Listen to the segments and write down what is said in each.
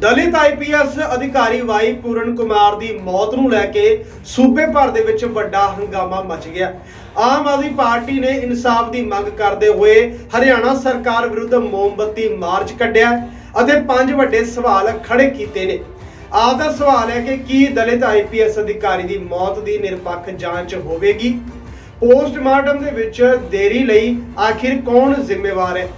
ਦਲਿਤ IPS ਅਧਿਕਾਰੀ Y Puran Kumar ਦੀ ਮੌਤ ਨੂੰ ਲੈ ਕੇ ਸੂਬੇ ਭਰ ਦੇ ਵਿੱਚ ਵੱਡਾ ਹੰਗਾਮਾ ਮਚ ਗਿਆ। ਆਮ ਆਦਮੀ ਪਾਰਟੀ ਨੇ ਇਨਸਾਫ ਦੀ ਮੰਗ ਕਰਦੇ ਹੋਏ ਹਰਿਆਣਾ ਸਰਕਾਰ ਵਿਰੁੱਧ ਮੋਮਬੱਤੀ ਮਾਰਚ ਕੱਢਿਆ ਅਤੇ ਪੰਜ ਵੱਡੇ ਸਵਾਲ ਖੜੇ ਕੀਤੇ ਨੇ। ਆਪ ਦਾ ਸਵਾਲ ਹੈ ਕਿ ਕੀ ਦਲਿਤ ਆਈਪੀਐਸ ਅਧਿਕਾਰੀ ਦੀ ਮੌਤ ਦੀ ਨਿਰਪੱਖ ਜਾਂਚ ਹੋਵੇਗੀ? ਪੋਸਟਮਾਰਟਮ ਦੇ ਵਿੱਚ ਦੇਰੀ ਲਈ ਆਖਿਰ ਕੌਣ ਜ਼ਿੰਮੇਵਾਰ ਹੈ?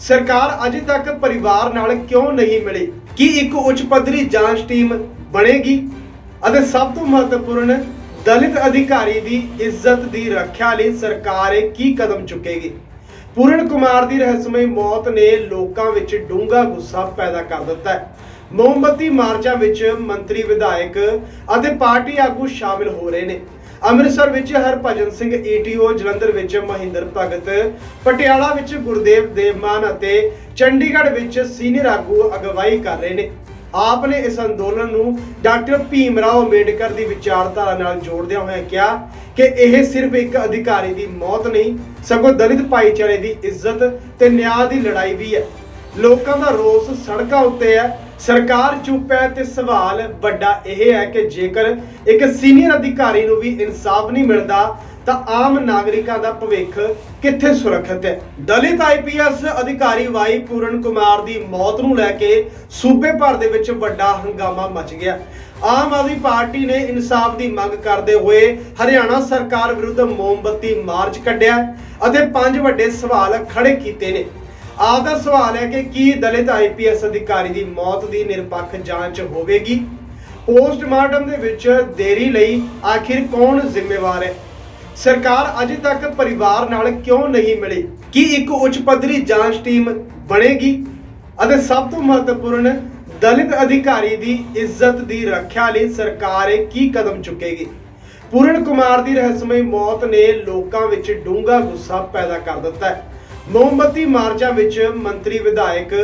ਸਰਕਾਰ ਅਜੇ ਤੱਕ ਪਰਿਵਾਰ ਨਾਲ ਕਿਉਂ ਨਹੀਂ ਮਿਲੀ? ਕੀ ਇੱਕ ਉੱਚ ਪੱਧਰੀ ਜਾਂਚ ਟੀਮ ਬਣੇਗੀ? ਅਤੇ ਸਭ ਤੋਂ ਮਹੱਤਵਪੂਰਨ, ਦਲਿਤ ਅਧਿਕਾਰੀ ਦੀ ਇੱਜ਼ਤ ਦੀ ਰੱਖਿਆ ਲਈ ਸਰਕਾਰ ਕੀ ਕਦਮ ਚੁੱਕੇਗੀ? ਪੂਰਨ ਕੁਮਾਰ ਦੀ ਰਹੱਸਮਈ ਮੌਤ ਨੇ ਲੋਕਾਂ ਵਿੱਚ ਡੂੰਘਾ ਗੁੱਸਾ ਪੈਦਾ ਕਰ ਦਿੱਤਾ ਹੈ। ਮੋਮਬੱਤੀ ਮਾਰਚਾਂ ਵਿੱਚ ਮੰਤਰੀ, ਵਿਧਾਇਕ ਅਤੇ ਪਾਰਟੀ ਆਗੂ ਸ਼ਾਮਿਲ ਹੋ ਰਹੇ ਨੇ। ਅੰਮ੍ਰਿਤਸਰ ਵਿੱਚ ਹਰਭਜਨ ਸਿੰਘ ਈਟੀਓ ਜਲੰਧਰ ਵਿੱਚ ਮਹਿੰਦਰ ਭਗਤ, ਪਟਿਆਲਾ ਵਿੱਚ ਗੁਰਦੇਵ ਦੇਵਮਾਨ ਅਤੇ ਚੰਡੀਗੜ੍ਹ ਵਿੱਚ ਸੀਨੀਅਰ ਆਗੂ ਅਗਵਾਈ ਕਰ ਰਹੇ ਨੇ। ਆਪ ਨੇ ਇਸ ਅੰਦੋਲਨ ਨੂੰ ਡਾਕਟਰ ਭੀਮ ਰਾਓ ਅੰਬੇਡਕਰ ਦੀ ਵਿਚਾਰਧਾਰਾ ਨਾਲ ਜੋੜਦਿਆਂ ਹੋਇਆਂ ਕਿਹਾ ਕਿ ਇਹ ਸਿਰਫ ਇੱਕ ਅਧਿਕਾਰੀ ਦੀ ਮੌਤ ਨਹੀਂ, ਸਗੋਂ ਦਲਿਤ ਭਾਈਚਾਰੇ ਦੀ ਇੱਜ਼ਤ ਤੇ ਨਿਆਂ ਦੀ ਲੜਾਈ ਵੀ ਹੈ। ਲੋਕਾਂ ਦਾ ਰੋਸ ਸੜਕਾਂ ਉੱਤੇ ਹੈ ਸਰਕਾਰ ਚੁੱਪ ਹੈ ਤੇ ਸਵਾਲ ਵੱਡਾ ਇਹ ਹੈ ਕਿ ਜੇਕਰ ਇੱਕ ਸੀਨੀਅਰ ਅਧਿਕਾਰੀ ਨੂੰ ਵੀ ਇਨਸਾਫ ਨਹੀਂ ਮਿਲਦਾ, ਤਾਂ ਆਮ ਨਾਗਰਿਕਾਂ ਦਾ ਭਵਿੱਖ ਕਿੱਥੇ ਸੁਰੱਖਿਅਤ ਹੈ? ਦਲਿਤ ਆਈਪੀਐਸ ਅਧਿਕਾਰੀ ਵਾਈ ਪੂਰਨ ਕੁਮਾਰ ਦੀ ਮੌਤ ਨੂੰ ਲੈ ਕੇ ਸੂਬੇ ਭਰ ਦੇ ਵਿੱਚ ਵੱਡਾ ਹੰਗਾਮਾ ਮਚ ਗਿਆ। ਆਮ ਆਦਮੀ ਪਾਰਟੀ ਨੇ ਇਨਸਾਫ ਦੀ ਮੰਗ ਕਰਦੇ ਹੋਏ ਹਰਿਆਣਾ ਸਰਕਾਰ ਵਿਰੁੱਧ ਮੋਮਬੱਤੀ ਮਾਰਚ ਕੱਢਿਆ ਅਤੇ ਪੰਜ ਵੱਡੇ ਸਵਾਲ ਖੜੇ ਕੀਤੇ ਨੇ। ਆਪ ਦਾ ਸਵਾਲ ਹੈ ਕਿ ਕੀ ਦਲਿਤ ਆਈਪੀਐਸ ਅਧਿਕਾਰੀ ਦੀ ਮੌਤ ਦੀ ਨਿਰਪੱਖ ਜਾਂਚ ਹੋਵੇਗੀ? ਪੋਸਟਮਾਰਟਮ ਦੇ ਵਿੱਚ ਦੇਰੀ ਲਈ ਆਖਿਰ ਕੌਣ ਜ਼ਿੰਮੇਵਾਰ ਹੈ? ਸਰਕਾਰ ਅਜੇ ਤੱਕ ਪਰਿਵਾਰ ਨਾਲ ਕਿਉਂ ਨਹੀਂ ਮਿਲੀ? ਕੀ ਇੱਕ ਉੱਚ ਪੱਧਰੀ ਜਾਂਚ ਟੀਮ ਬਣੇਗੀ? ਅਤੇ ਸਭ ਤੋਂ ਮਹੱਤਵਪੂਰਨ, ਦਲਿਤ ਅਧਿਕਾਰੀ ਦੀ ਇੱਜ਼ਤ ਦੀ ਰੱਖਿਆ ਲਈ ਸਰਕਾਰ ਕੀ ਕਦਮ ਚੁੱਕੇਗੀ? ਪੂਰਨ ਕੁਮਾਰ ਦੀ ਰਹੱਸਮਈ ਮੌਤ ਨੇ ਲੋਕਾਂ ਵਿੱਚ ਡੂੰਘਾ ਗੁੱਸਾ ਪੈਦਾ ਕਰ ਦਿੱਤਾ ਹੈ। ਮੋਮਬੱਤੀ ਮਾਰਚਾਂ ਵਿੱਚ ਮੰਤਰੀ, ਵਿਧਾਇਕ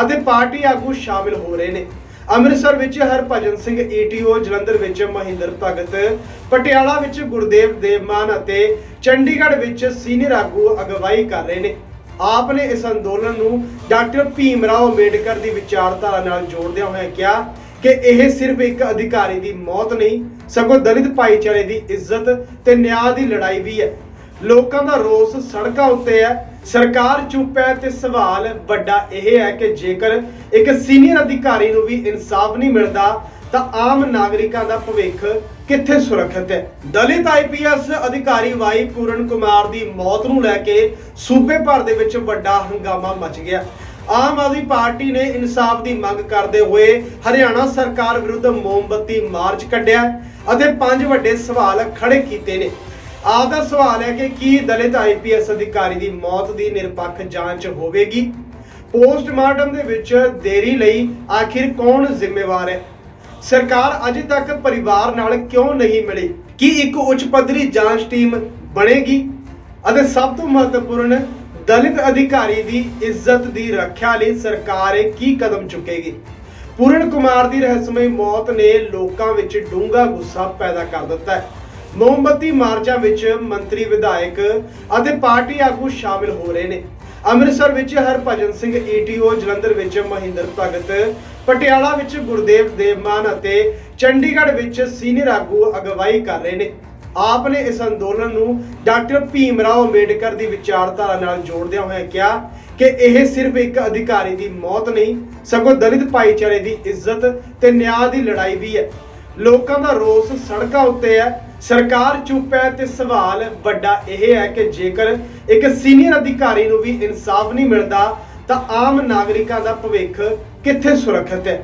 ਅਤੇ ਪਾਰਟੀ ਆਗੂ ਸ਼ਾਮਿਲ ਹੋ ਰਹੇ ਨੇ। ਅੰਮ੍ਰਿਤਸਰ ਵਿੱਚ ਹਰਭਜਨ ਸਿੰਘ ਈਟੀਓ ਜਲੰਧਰ ਵਿੱਚ ਮਹਿੰਦਰ ਭਗਤ, ਪਟਿਆਲਾ ਵਿੱਚ ਗੁਰਦੇਵ ਦੇਵਮਾਨ ਅਤੇ ਚੰਡੀਗੜ੍ਹ ਵਿੱਚ ਸੀਨੀਅਰ ਆਗੂ ਅਗਵਾਈ ਕਰ ਰਹੇ ਨੇ। ਆਪ ਨੇ ਇਸ ਅੰਦੋਲਨ ਨੂੰ ਡਾਕਟਰ ਭੀਮ ਰਾਓ ਅੰਬੇਡਕਰ ਦੀ ਵਿਚਾਰਧਾਰਾ ਨਾਲ ਜੋੜਦਿਆਂ ਹੋਇਆਂ ਕਿਹਾ ਕਿ ਇਹ ਸਿਰਫ ਇੱਕ ਅਧਿਕਾਰੀ ਦੀ ਮੌਤ ਨਹੀਂ, ਸਗੋਂ ਦਲਿਤ ਭਾਈਚਾਰੇ ਦੀ ਇੱਜ਼ਤ ਤੇ ਨਿਆਂ ਦੀ ਲੜਾਈ ਵੀ ਹੈ। ਲੋਕਾਂ ਦਾ ਰੋਸ ਸੜਕਾਂ ਉੱਤੇ ਹੈ। ਸਰਕਾਰ ਚੁੱਪ ਹੈ ਤੇ ਸਵਾਲ ਵੱਡਾ ਇਹ ਹੈ ਕਿ ਜੇਕਰ ਇੱਕ ਸੀਨੀਅਰ ਅਧਿਕਾਰੀ ਨੂੰ ਵੀ ਇਨਸਾਫ ਨਹੀਂ ਮਿਲਦਾ, ਤਾਂ ਆਮ ਨਾਗਰਿਕਾਂ ਦਾ ਭਵਿੱਖ ਕਿੱਥੇ ਸੁਰੱਖਿਅਤ ਹੈ? ਦਲਿਤ ਆਈਪੀਐਸ ਅਧਿਕਾਰੀ ਵਾਈ ਪੂਰਨ ਕੁਮਾਰ ਦੀ ਮੌਤ ਨੂੰ ਲੈ ਕੇ ਸੂਬੇ ਭਰ ਦੇ ਵਿੱਚ ਵੱਡਾ ਹੰਗਾਮਾ ਮਚ ਗਿਆ। ਆਮ ਆਦਮੀ ਪਾਰਟੀ ਨੇ ਇਨਸਾਫ ਦੀ ਮੰਗ ਕਰਦੇ ਹੋਏ ਹਰਿਆਣਾ ਸਰਕਾਰ ਵਿਰੁੱਧ ਮੋਮਬੱਤੀ ਮਾਰਚ ਕੱਢਿਆ ਅਤੇ ਪੰਜ ਵੱਡੇ ਸਵਾਲ ਖੜੇ ਕੀਤੇ ਨੇ। ਆਪ ਦਾ ਸਵਾਲ ਹੈ ਕਿ ਕੀ ਦਲਿਤ ਆਈਪੀਐਸ ਅਧਿਕਾਰੀ ਦੀ ਮੌਤ ਦੀ ਨਿਰਪੱਖ ਜਾਂਚ ਹੋਵੇਗੀ? ਪੋਸਟਮਾਰਟਮ ਦੇ ਵਿੱਚ ਦੇਰੀ ਲਈ ਆਖਿਰ ਕੌਣ ਜ਼ਿੰਮੇਵਾਰ ਹੈ? ਸਰਕਾਰ ਅਜੇ ਤੱਕ ਪਰਿਵਾਰ ਨਾਲ ਕਿਉਂ ਨਹੀਂ ਮਿਲੀ? ਕੀ ਇੱਕ ਉੱਚ ਪੱਧਰੀ ਜਾਂਚ ਟੀਮ ਬਣੇਗੀ? ਅਤੇ ਸਭ ਤੋਂ ਮਹੱਤਵਪੂਰਨ, ਦਲਿਤ ਅਧਿਕਾਰੀ ਦੀ ਇੱਜ਼ਤ ਦੀ ਰੱਖਿਆ ਲਈ ਸਰਕਾਰ ਇਹ ਕੀ ਕਦਮ ਚੁੱਕੇਗੀ? ਪੂਰਨ ਕੁਮਾਰ ਦੀ ਰਹੱਸਮਈ ਮੌਤ ਨੇ ਲੋਕਾਂ ਵਿੱਚ ਡੂੰਘਾ ਗੁੱਸਾ ਪੈਦਾ ਕਰ ਦਿੱਤਾ ਹੈ। ਮੋਮਬੱਤੀ ਮਾਰਚਾਂ ਵਿੱਚ ਮੰਤਰੀ, ਵਿਧਾਇਕ ਅਤੇ ਪਾਰਟੀ ਆਗੂ ਸ਼ਾਮਿਲ ਹੋ ਰਹੇ ਨੇ। ਅੰਮ੍ਰਿਤਸਰ ਵਿੱਚ ਹਰਭਜਨ ਸਿੰਘ ਈਟੀਓ ਜਲੰਧਰ ਵਿੱਚ ਮਹਿੰਦਰ ਭਗਤ, ਪਟਿਆਲਾ ਵਿੱਚ ਗੁਰਦੇਵ ਦੇਵਮਾਨ ਅਤੇ ਚੰਡੀਗੜ੍ਹ ਵਿੱਚ ਸੀਨੀਅਰ ਆਗੂ ਅਗਵਾਈ ਕਰ ਰਹੇ ਨੇ। ਆਪ ਨੇ ਇਸ ਅੰਦੋਲਨ ਨੂੰ ਡਾਕਟਰ ਭੀਮ ਰਾਓ ਅੰਬੇਡਕਰ ਦੀ ਵਿਚਾਰਧਾਰਾ ਨਾਲ ਜੋੜਦਿਆਂ ਹੋਇਆ ਕਿਹਾ ਕਿ ਇਹ ਸਿਰਫ ਇੱਕ ਅਧਿਕਾਰੀ ਦੀ ਮੌਤ ਨਹੀਂ, ਸਗੋਂ ਦਲਿਤ ਭਾਈਚਾਰੇ ਦੀ ਇੱਜ਼ਤ ਤੇ ਨਿਆਂ ਦੀ ਲੜਾਈ ਵੀ ਹੈ। ਲੋਕਾਂ ਦਾ ਰੋਸ ਸੜਕਾਂ ਉੱਤੇ ਹੈ। ਸਰਕਾਰ ਚੁੱਪ ਹੈ ਤੇ ਸਵਾਲ ਵੱਡਾ ਇਹ ਹੈ ਕਿ ਜੇਕਰ ਇੱਕ ਸੀਨੀਅਰ ਅਧਿਕਾਰੀ ਨੂੰ ਵੀ ਇਨਸਾਫ ਨਹੀਂ ਮਿਲਦਾ, ਤਾਂ ਆਮ ਨਾਗਰਿਕਾਂ ਦਾ ਭਵਿੱਖ ਕਿੱਥੇ ਸੁਰੱਖਿਅਤ ਹੈ?